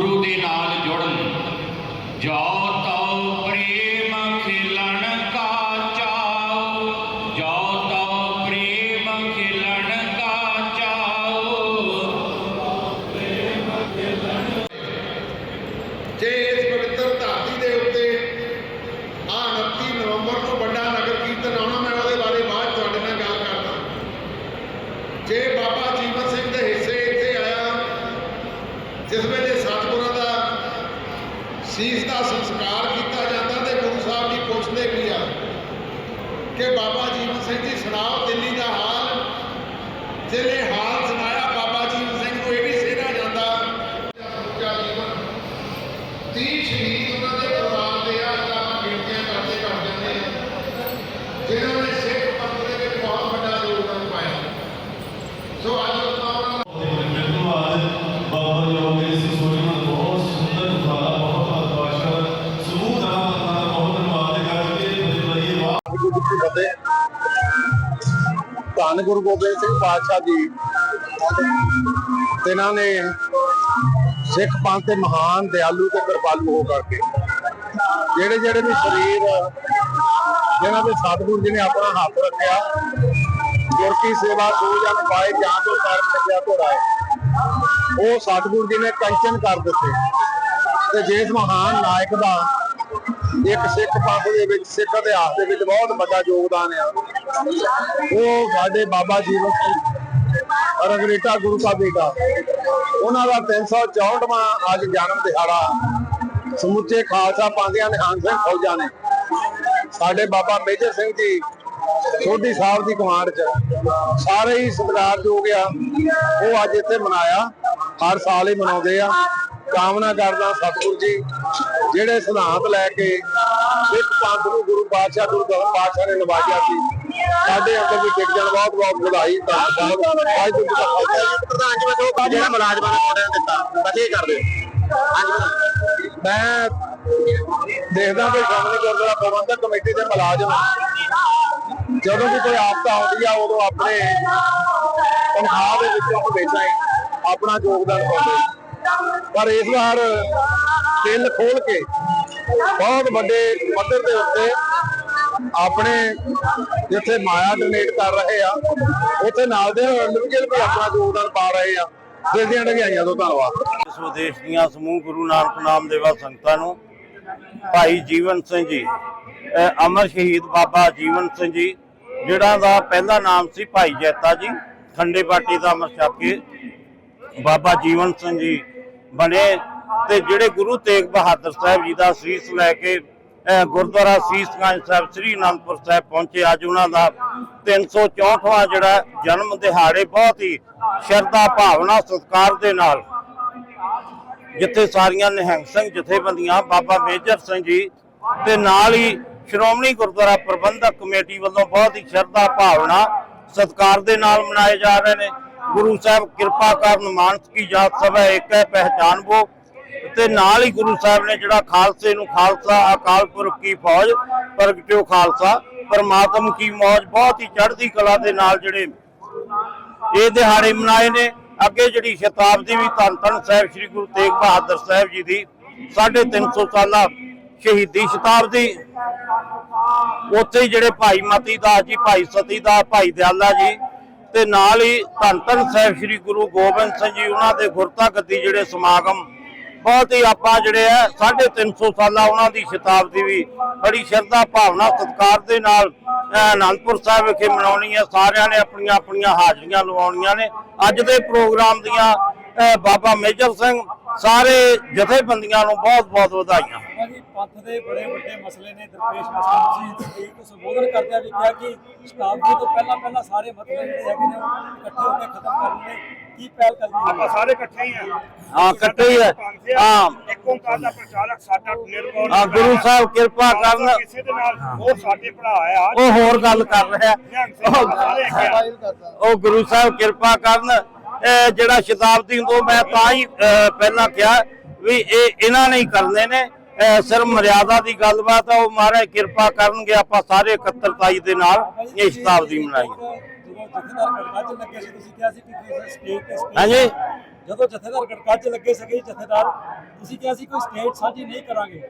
ਗੁਰੂ ਦੇ ਨਾਲ ਜੁੜਨ। ਜੋ ਤਉ ਪ੍ਰੇਮ ਖਿਲਣ ਕਾ ਚਾਉ ਜੋ ਤਉ ਪ੍ਰੇਮ ਖਿਲਣ ਕਾ ਚਾਉ ਜੇ ਇਸ ਪਵਿੱਤਰ ਧਰਤੀ ਦੇ ਉੱਤੇ ਆ 29 ਨਵੰਬਰ ਨੂੰ ਵੱਡਾ ਨਗਰ ਕੀਰਤਨ ਆਉਣਾ ਮੈਂ ਉਹਦੇ ਬਾਰੇ ਬਾਅਦ 'ਚ ਤੁਹਾਡੇ ਨਾਲ ਗੱਲ ਕਰਦਾ ਜੇ ਬਾਬਾ ਜੀਵਨ ਸਿੰਘ ਦੇ ਹਿੱਸੇ ਇੱਥੇ ਆਇਆ ਜਿਸ ਵੇਲੇ ਸਤਿਗੁਰਾਂ ਦਾ ਸੀਸ ਦਾ ਸੰਸਕਾਰ ਕੀਤਾ ਜਾਂਦਾ ਤੇ ਗੁਰੂ ਸਾਹਿਬ ਜੀ ਪੁੱਛਦੇ ਵੀ ਆ? ਕਿ ਬਾਬਾ ਜੀਵਨ ਸਿੰਘ ਜੀ ਸੁਣਾਓ ਦਿੱਲੀ ਦਾ ਹਾਲ ਜਿਹੜੇ ਫਤਿਹ ਧੰਨ ਗੁਰੂ ਗੋਬਿੰਦ ਸਿੰਘ ਪਾਤਸ਼ਾਹ ਜੀ। ਤਿਨਾਂ ਨੇ ਸਿੱਖ ਪੰਥ ਦੇ ਮਹਾਨ ਦਿਆਲੂ ਤੇ ਕਿਰਪਾਲੂ ਹੋ ਕਰਕੇ ਜਿਹੜੇ ਜਿਹੜੇ ਵੀ ਸਰੀਰ ਜਿਨ੍ਹਾਂ ਦੇ ਸਤਿਗੁਰੂ ਜੀ ਨੇ ਆਪਣਾ ਹੱਥ ਰੱਖਿਆ ਗੁਰ ਸੇਵਾ ਸੋ ਪਾਏ, ਜਾਂ ਤੋਂ ਕਰ ਲੱਗਿਆ ਘੋੜਾਏ ਉਹ ਸਤਿਗੁਰੂ ਜੀ ਨੇ ਕੰਚਨ ਕਰ ਦਿੱਤੇ। ਤੇ ਜਿਸ ਮਹਾਨ ਨਾਇਕ ਦਾ ਇੱਕ ਸਿੱਖ ਪੰਥ ਦੇ ਵਿੱਚ, ਸਿੱਖ ਇਤਿਹਾਸ ਦੇ ਵਿੱਚ ਬਹੁਤ ਵੱਡਾ ਯੋਗਦਾਨ ਆ। ਉਹ ਸਾਡੇ ਬਾਬਾ ਜੀਵਨ ਸਿੰਘ ਰਗਰੇਟਾ ਗੁਰੂ ਦਾ। ਉਹਨਾਂ ਦਾ 364ਵਾਂ ਅੱਜ ਜਨਮ ਦਿਹਾੜਾ ਸਮੁੱਚੇ ਖਾਲਸਾ ਪਾਉਂਦਿਆਂ ਨਿਹੰਗ ਸਿੰਘ ਫੌਜਾਂ ਨੇ। ਸਾਡੇ ਬਾਬਾ ਮੇਜਰ ਸਿੰਘ ਜੀ, ਸੋਢੀ ਸਾਹਿਬ ਦੀ ਕਮਾਂਡ 'ਚ। ਸਾਰੇ ਹੀ ਸਤਿਕਾਰਯੋਗ ਆ। ਉਹ ਅੱਜ ਇੱਥੇ ਮਨਾਇਆ। ਹਰ ਸਾਲ ਹੀ ਮਨਾਉਂਦੇ ਆ। ਕਾਮਨਾ ਕਰਦਾ ਸਤਿਗੁਰੂ ਜੀ ਜਿਹੜੇ ਸਿਧਾਂਤ ਲੈ ਕੇ ਸਿੱਖ ਪੰਥ ਨੂੰ ਗੁਰੂ ਪਾਤਸ਼ਾਹ ਗੁਰੂ ਗ੍ਰੰਥ ਪਾਤਸ਼ਾਹ ਨੇ ਨਵਾਜਿਆ ਸੀ ਸਾਡੇ ਅੰਦਰ ਵੀ ਟਿਕ ਜਾਣ ਬਹੁਤ ਬਹੁਤ ਵਧਾਈ ਧੰਨਵਾਦ ਵਾਹਿਗੁਰੂ ਜੀ ਖਾਲਸਾ ਪ੍ਰਧਾਨ ਜੀ ਮੈਂ ਕਹੋ ਜਿਹੜਾ ਮੁਲਾਜ਼ਮਾਂ ਨੇ ਤੁਹਾਡੇ ਨੂੰ ਦਿੱਤਾ ਬਚੇ ਕਰਦੇ ਮੈਂ ਦੇਖਦਾ ਕਿ ਸ਼੍ਰੋਮਣੀ ਗੁਰਦੁਆਰਾ ਪ੍ਰਬੰਧਕ ਕਮੇਟੀ ਦੇ ਮੁਲਾਜ਼ਮ ਜਦੋਂ ਵੀ ਕੋਈ ਆਫਤ ਆਉਂਦੀ ਆ ਉਦੋਂ ਆਪਣੇ ਤਨਖਾਹ ਦੇ ਵਿੱਚੋਂ ਹਮੇਸ਼ਾ ਹੀ ਆਪਣਾ ਯੋਗਦਾਨ ਪਾਉਂਦੇ ਪਰ ਇਸ ਵਾਰ ਦਿਲ ਖੋਲ ਕੇ ਬਹੁਤ ਵੱਡੇ ਪੱਧਰ ਦੇ ਉੱਤੇ ਆਪਣੇ ਜਿੱਥੇ ਮਾਇਆ ਡੋਨੇਟ ਕਰ ਰਹੇ ਆ, ਉੱਥੇ ਨਾਲ ਦੇ ਇੰਡੀਵਿਜੂਅਲ ਵੀ ਆਪਣਾ ਯੋਗਦਾਨ ਪਾ ਰਹੇ ਆ। ਦਿਲ ਦੀਆਂ ਢਗਾਈਆਂ ਤੋਂ ਧੰਨਵਾਦ। ਇਸ ਵਿਦੇਸ਼ ਦੀਆਂ ਸਮੂਹ ਗੁਰੂ ਨਾਨਕ ਨਾਮ ਦੇਵਾ ਸੰਗਤਾਂ ਨੂੰ ਭਾਈ ਜੀਵਨ ਸਿੰਘ ਜੀ ਅਮਰ ਸ਼ਹੀਦ ਬਾਬਾ ਜੀਵਨ ਸਿੰਘ ਜੀ ਜਿਹੜਾ ਦਾ ਪਹਿਲਾ ਨਾਮ ਸੀ ਭਾਈ ਜੈਤਾ ਜੀ, ਖੰਡੇ ਬਾਟੀ ਦਾ ਅਮਰ ਛਾਪ ਕੇ ਬਾਬਾ ਜੀਵਨ ਸਿੰਘ ਜੀ। ਬਣੇ ਤੇ ਜਿਹੜੇ ਗੁਰੂ ਤੇਗ ਬਹਾਦਰ ਸਾਹਿਬ ਜੀ ਦਾ ਸੀਸ ਲੈ ਕੇ ਗੁਰਦੁਆਰਾ ਸੀਸਗੰਜ ਸਾਹਿਬ ਸ੍ਰੀ ਅਨੰਦਪੁਰ ਸਾਹਿਬ ਪਹੁੰਚੇ, ਅੱਜ ਉਹਨਾਂ ਦਾ 364ਵਾਂ ਜਿਹੜਾ ਜਨਮ ਦਿਹਾੜੇ ਬਹੁਤ ਹੀ ਸ਼ਰਧਾ, ਭਾਵਨਾ, ਸਤਿਕਾਰ ਦੇ ਨਾਲ ਜਿੱਥੇ ਸਾਰੀਆਂ ਨਿਹੰਗ ਸਿੰਘ ਜਥੇਬੰਦੀਆਂ, ਬਾਬਾ ਮੇਜਰ ਸਿੰਘ ਜੀ ਤੇ ਨਾਲ ਹੀ ਸ਼੍ਰੋਮਣੀ ਗੁਰਦੁਆਰਾ ਪ੍ਰਬੰਧਕ ਕਮੇਟੀ ਵੱਲੋਂ ਬਹੁਤ ਹੀ ਸ਼ਰਧਾ, ਭਾਵਨਾ, ਸਤਿਕਾਰ ਦੇ ਨਾਲ ਮਨਾਏ ਜਾ ਰਹੇ ਨੇ। ਗੁਰੂ ਸਾਹਿਬ ਕਿਰਪਾ ਕਰਨ, ਮਾਨਸ ਕੀ ਜਾਤ ਸਭ ਇੱਕ ਹੈ ਪਹਿਚਾਨ ਤੇ ਨਾਲ ਹੀ ਗੁਰੂ ਸਾਹਿਬ ਨੇ ਜਿਹੜਾ ਖਾਲਸੇ ਨੂੰ ਖਾਲਸਾ, ਅਕਾਲ ਪੁਰਖ ਕੀ ਫੌਜ, ਪ੍ਰਗਟਿਓ ਖਾਲਸਾ, ਪਰਮਾਤਮ ਕੀ ਮੌਜ, ਬਹੁਤ ਹੀ ਚੜ੍ਹਦੀ ਕਲਾ ਦੇ ਨਾਲ ਜਿਹੜੇ ਇਹ ਦਿਹਾੜੇ ਮਨਾਏ ਨੇ। ਅੱਗੇ ਜਿਹੜੀ ਸ਼ਤਾਬਦੀ ਵੀ ਧੰਨ ਧੰਨ ਸਾਹਿਬ ਸ੍ਰੀ ਗੁਰੂ ਤੇਗ ਬਹਾਦਰ ਸਾਹਿਬ ਜੀ ਦੀ 350 ਸਾਲਾ ਸ਼ਹੀਦੀ ਸ਼ਤਾਬਦੀ। ਉੱਥੇ ਜਿਹੜੇ ਭਾਈ ਮਤੀ ਦਾਸ ਜੀ, ਭਾਈ ਸਤੀ ਦਾ ਭਾਈ ਦਿਆਲਾ ਜੀ ਤੇ ਨਾਲ ਹੀ ਧੰਨ ਧੰਨ ਸਾਹਿਬ ਸ੍ਰੀ ਗੁਰੂ ਗੋਬਿੰਦ ਸਿੰਘ ਜੀ, ਉਹਨਾਂ ਦੇ ਗੁਰਤਾ ਗੱਦੀ ਜਿਹੜੇ ਸਮਾਗਮ, ਬਹੁਤ ਹੀ ਆਪਾਂ ਜਿਹੜੇ ਆ 350 ਸਾਲਾ ਉਹਨਾਂ ਦੀ ਸ਼ਤਾਬਦੀ ਵੀ ਬੜੀ ਸ਼ਰਧਾ, ਭਾਵਨਾ, ਸਤਿਕਾਰ ਦੇ ਨਾਲ ਅਨੰਦਪੁਰ ਸਾਹਿਬ ਵਿਖੇ ਮਨਾਉਣੀ ਹੈ ਸਾਰਿਆਂ ਨੇ ਆਪਣੀਆਂ ਆਪਣੀਆਂ ਹਾਜ਼ਰੀਆਂ ਲਵਾਉਣੀਆਂ ਨੇ। ਅੱਜ ਦੇ ਪ੍ਰੋਗਰਾਮ ਦੀਆਂ ਬਾਬਾ ਮੇਜਰ ਸਿੰਘ ਸਾਰੇ ਜਥੇਬੰਦੀਆਂ ਨੂੰ ਬਹੁਤ ਬਹੁਤ ਵਧਾਈਆਂ। ਜੀ ਪੰਥ ਦੇ ਬੜੇ ਵੱਡੇ ਮਸਲੇ ਨੇ ਦਰਪੇਸ਼ ਮਸਲੇ ਤੁਸੀਂ ਤੋਂ ਸੰਬੋਧਨ ਕਰਦਿਆਂ ਵੀ ਕਿਹਾ ਕਿ ਸ਼ਤਾਬਦੀ ਤੋਂ ਪਹਿਲਾਂ ਪਹਿਲਾਂ ਸਾਰੇ ਮਸਲੇ ਜਿਹੜੇ ਹੈਗੇ ਨੇ ਉਹ ਇਕੱਠੇ ਹੋ ਕੇ ਖਤਮ ਕਰਨੇ ਕੀ ਪਹਿਲ ਕਰਨੀ ਹੈ? ਆਪਾਂ ਸਾਰੇ ਇਕੱਠੇ ਹੀ ਆ। ਹਾਂ ਇਕੱਠੇ ਹੀ ਹੈ ਹਾਂ। ਇੱਕ ਓੰਕਾਰ ਦਾ ਪ੍ਰਚਾਰਕ ਸਾਡਾ ਨਿਰਭਉ ਹਾਂ ਗੁਰੂ ਸਾਹਿਬ ਕਿਰਪਾ ਕਰਨ। ਕਿਸੇ ਦੇ ਨਾਲ ਉਹ ਸਾਡੇ ਭਰਾ ਆ ਉਹ ਹੋਰ ਗੱਲ ਕਰ ਰਿਹਾ। ਆ। ਉਹ ਗੁਰੂ ਸਾਹਿਬ ਕਿਰਪਾ ਕਰਨ। ਜਿਹੜਾ ਸ਼ਤਾਬਦੀ ਤੋਂ ਮੈਂ ਤਾਂ ਹੀ ਪਹਿਲਾਂ ਕਿਹਾ ਵੀ ਇਹ ਇਹਨਾਂ ਨੇ ਹੀ ਕਰਨੇ ਨੇ। ਸਿਰਫ ਮਰਿਆਦਾ ਦੀ ਗੱਲਬਾਤ ਆ ਉਹ ਮਹਾਰਾਜ ਕਿਰਪਾ ਕਰਨਗੇ ਆਪਾਂ ਸਾਰੇ ਇਕੱਤਰਤਾਈ ਦੇ ਨਾਲ ਇਹ ਸ਼ਤਾਬਦੀ ਮਨਾਈ। ਜਦੋਂ ਜਥੇਦਾਰ ਗੜਕਾ ਚ ਲੱਗੇ ਸੀ ਤੁਸੀਂ ਕਿਹਾ ਸੀ ਕਿ ਕਿਸੇ ਸਟੇਜ ਤੇ stage- ਹਾਂਜੀ। ਜਦੋਂ ਜਥੇਦਾਰ ਗੜਕਾ ਚ ਲੱਗੇ ਸੀਗੇ ਜਥੇਦਾਰ ਤੁਸੀਂ ਕਿਹਾ ਸੀ ਕੋਈ ਸਟੇਜ ਸਾਂਝੀ ਨਹੀਂ ਕਰਾਂਗੇ।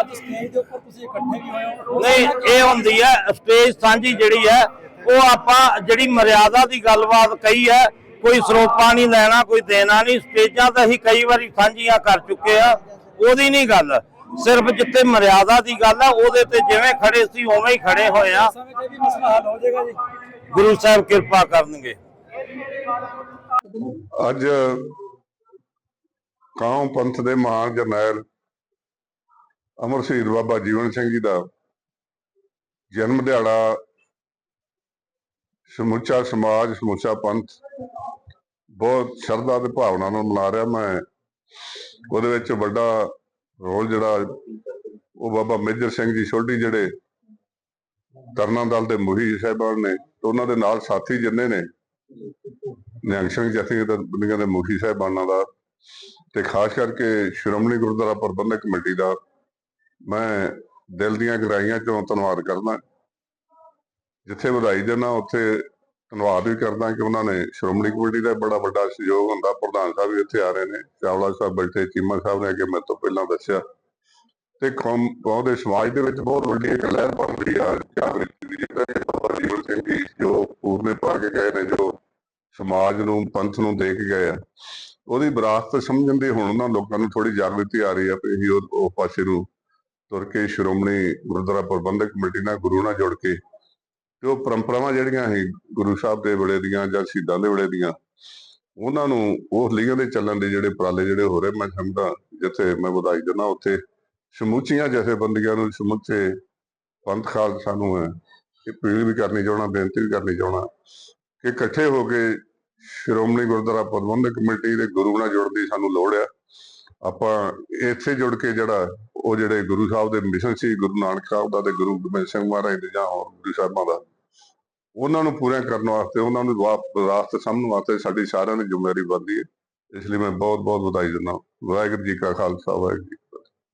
ਅੱਜ ਸਟੇਜ ਦੇ ਉੱਪਰ ਤੁਸੀਂ ਇਕੱਠੇ ਵੀ ਹੋਏ ਹੋ। ਨਹੀਂ ਇਹ ਹੁੰਦੀ ਹੈ ਸਟੇਜ ਸਾਂਝੀ ਜਿਹੜੀ ਹੈ ਉਹ ਆਪਾਂ ਜਿਹੜੀ ਮਰਿਆਦਾ ਦੀ ਗੱਲਬਾਤ ਕਹੀ ਹੈ ਕੋਈ ਸਰੋਪਾ ਨਹੀਂ ਲੈਣਾ, ਕੋਈ ਦੇਣਾ ਨਹੀਂ। ਸਟੇਜਾਂ ਤਾਂ ਅਸੀਂ ਕਈ ਵਾਰੀ ਸਾਂਝੀਆਂ ਕਰ ਚੁੱਕੇ ਆ। ਉਹਦੀ ਨਹੀਂ ਗੱਲ। ਸਿਰਫ ਜਿੱਥੇ ਮਰਿਆਦਾ ਦੀ ਗੱਲ ਆ, ਉਹਦੇ ਤੇ ਜਿਵੇਂ ਖੜੇ ਸੀ, ਉਵੇਂ ਹੀ ਖੜੇ ਹੋਏ ਆ। ਗੁਰੂ ਸਾਹਿਬ ਕਿਰਪਾ ਕਰਨਗੇ। ਅੱਜ ਕਾਉਂ ਪੰਥ ਦੇ ਮਹਾਨ ਜਰਨੈਲ ਅਮਰ ਸ਼ਹੀਦ ਬਾਬਾ ਜੀਵਨ ਸਿੰਘ ਜੀ ਦਾ ਜਨਮ ਦਿਹਾੜਾ ਸਮੁੱਚਾ ਸਮਾਜ, ਸਮੁੱਚਾ ਪੰਥ। ਬਹੁਤ ਸ਼ਰਧਾ ਤੇ ਭਾਵਨਾ ਨਾਲ ਮਨਾ ਰਿਹਾ ਮੈਂ। ਉਹਦੇ ਵਿੱਚ ਵੱਡਾ ਰੋਲ ਜਿਹੜਾ, ਉਹ ਬਾਬਾ ਮੇਜਰ ਸਿੰਘ ਜੀ ਸੋਢੀ ਜਿਹੜੇ ਤਰਨਾ ਦਲ ਦੇ ਮੁਖੀ ਸਾਹਿਬਾਨ ਨੇ ਤੇ ਉਹਨਾਂ ਦੇ ਨਾਲ ਸਾਥੀ ਜਿੰਨੇ ਨੇ, ਨਿਹੰਗ ਸਿੰਘ ਜਥੇਬੰਦੀਆਂ ਦੇ ਮੁਖੀ ਸਾਹਿਬਾਨਾਂ ਦਾ। ਤੇ ਖਾਸ ਕਰਕੇ ਸ਼੍ਰੋਮਣੀ ਗੁਰਦੁਆਰਾ ਪ੍ਰਬੰਧਕ ਕਮੇਟੀ ਦਾ। ਮੈਂ ਦਿਲ ਦੀਆਂ ਗਹਿਰਾਈਆਂ ਚੋਂ ਧੰਨਵਾਦ ਕਰਦਾ। ਜਿੱਥੇ ਵਧਾਈ ਦੇਣਾ ਉੱਥੇ ਧੰਨਵਾਦ ਵੀ ਕਰਦਾ ਕਿ ਉਹਨਾਂ ਨੇ ਸ਼੍ਰੋਮਣੀ ਕਮੇਟੀ ਦਾ ਬੜਾ ਵੱਡਾ ਸਹਿਯੋਗ ਹੁੰਦਾ। ਪ੍ਰਧਾਨ ਸਾਹਿਬ ਵੀ ਇੱਥੇ ਆ ਰਹੇ ਨੇ, ਚਾਵਲਾ ਸਾਹਿਬ ਬੈਠੇ, ਚੀਮਾ ਸਾਹਿਬ ਨੇ ਅੱਗੇ ਮੇਰੇ ਤੋਂ ਪਹਿਲਾਂ ਦੱਸਿਆ। ਤੇ ਕੌਮ ਕੌਮ ਸਮਾਜ ਦੇ ਵਿੱਚ ਬਹੁਤ ਵੱਡੀ ਇੱਕ ਲਹਿਰ ਬਣ ਆ। ਜਾਗ੍ਰਿਤੀ ਦੀ ਜਿਹੜੀ ਬਾਬਾ ਜੀਵਨ ਸਿੰਘ ਜੀ, ਜੋ ਪੂਰਨੇ ਪਾ ਕੇ ਗਏ ਨੇ, ਜੋ ਸਮਾਜ ਨੂੰ, ਪੰਥ ਨੂੰ ਦੇ ਕੇ ਗਏ ਆ। ਉਹਦੀ ਵਿਰਾਸਤ ਸਮਝਣ ਦੀ ਹੁਣ ਉਹਨਾਂ ਲੋਕਾਂ ਨੂੰ ਥੋੜੀ ਜਾਗ੍ਰਿਤੀ ਆ ਰਹੀ ਆ ਵੀ ਅਸੀਂ ਉਹ ਪਾਸੇ ਨੂੰ ਤੁਰ ਕੇ ਸ਼੍ਰੋਮਣੀ ਗੁਰਦੁਆਰਾ ਪ੍ਰਬੰਧਕ ਕਮੇਟੀ ਨਾਲ ਗੁਰੂ ਨਾਲ ਜੁੜ ਕੇ ਤੇ ਉਹ ਪਰੰਪਰਾਵਾਂ ਜਿਹੜੀਆਂ ਸੀ, ਗੁਰੂ ਸਾਹਿਬ ਦੇ ਵੇਲੇ ਦੀਆਂ ਜਾਂ ਸ਼ਹੀਦਾਂ ਦੇ ਵੇਲੇ ਦੀਆਂ, ਉਹਨਾਂ ਨੂੰ ਉਸ ਲੀਹਾਂ ਦੇ ਚੱਲਣ ਦੇ ਜਿਹੜੇ ਉਪਰਾਲੇ ਜਿਹੜੇ ਹੋ ਰਹੇ, ਮੈਂ ਸਮਝਦਾ ਜਿੱਥੇ ਮੈਂ ਵਧਾਈ ਦਿੰਦਾ, ਉੱਥੇ ਸਮੁੱਚੀਆਂ ਜਥੇਬੰਦੀਆਂ ਨੂੰ ਸਮੁੱਚੇ ਪੰਥ ਖਾਲਸਾ ਨੂੰ ਹੈ ਇਹ ਅਪੀਲ ਵੀ ਕਰਨੀ ਚਾਹਣਾ ਬੇਨਤੀ ਵੀ ਕਰਨੀ ਚਾਹਣਾ ਕਿ ਇਕੱਠੇ ਹੋ ਕੇ ਸ਼੍ਰੋਮਣੀ ਗੁਰਦੁਆਰਾ ਪ੍ਰਬੰਧਕ ਕਮੇਟੀ ਦੇ ਗੁਰੂ ਨਾਲ ਜੁੜਨ ਦੀ ਸਾਨੂੰ ਲੋੜ ਆ। ਆਪਾਂ ਇੱਥੇ ਜੁੜ ਕੇ ਜਿਹੜਾ ਉਹ ਜਿਹੜੇ ਗੁਰੂ ਸਾਹਿਬ ਦੇ ਮਿਸ਼ਨ ਸੀ, ਗੁਰੂ ਨਾਨਕ ਸਾਹਿਬ ਦਾ ਤੇ ਗੁਰੂ ਗੋਬਿੰਦ ਸਿੰਘ ਮਹਾਰਾਜ ਦੇ ਜਾਂ ਹੋਰ ਗੁਰੂ ਸਾਹਿਬਾਂ ਦਾ, ਉਹਨਾਂ ਨੂੰ ਪੂਰਾ ਕਰਨ ਵਾਸਤੇ, ਉਹਨਾਂ ਨੂੰ ਵਾ- ਰਾਸਤੇ ਸਾਹਮਣੇ ਵਾਸਤੇ ਸਾਡੀ ਸਾਰਿਆਂ ਦੀ ਜ਼ਿੰਮੇਵਾਰੀ ਬਣਦੀ ਹੈ। ਇਸ ਲਈ ਮੈਂ ਬਹੁਤ ਬਹੁਤ ਵਧਾਈ ਦਿੰਦਾ ਵਾਹਿਗੁਰੂ ਜੀ ਕਾ ਖਾਲਸਾ, ਵਾਹਿਗੁਰੂ ਜੀ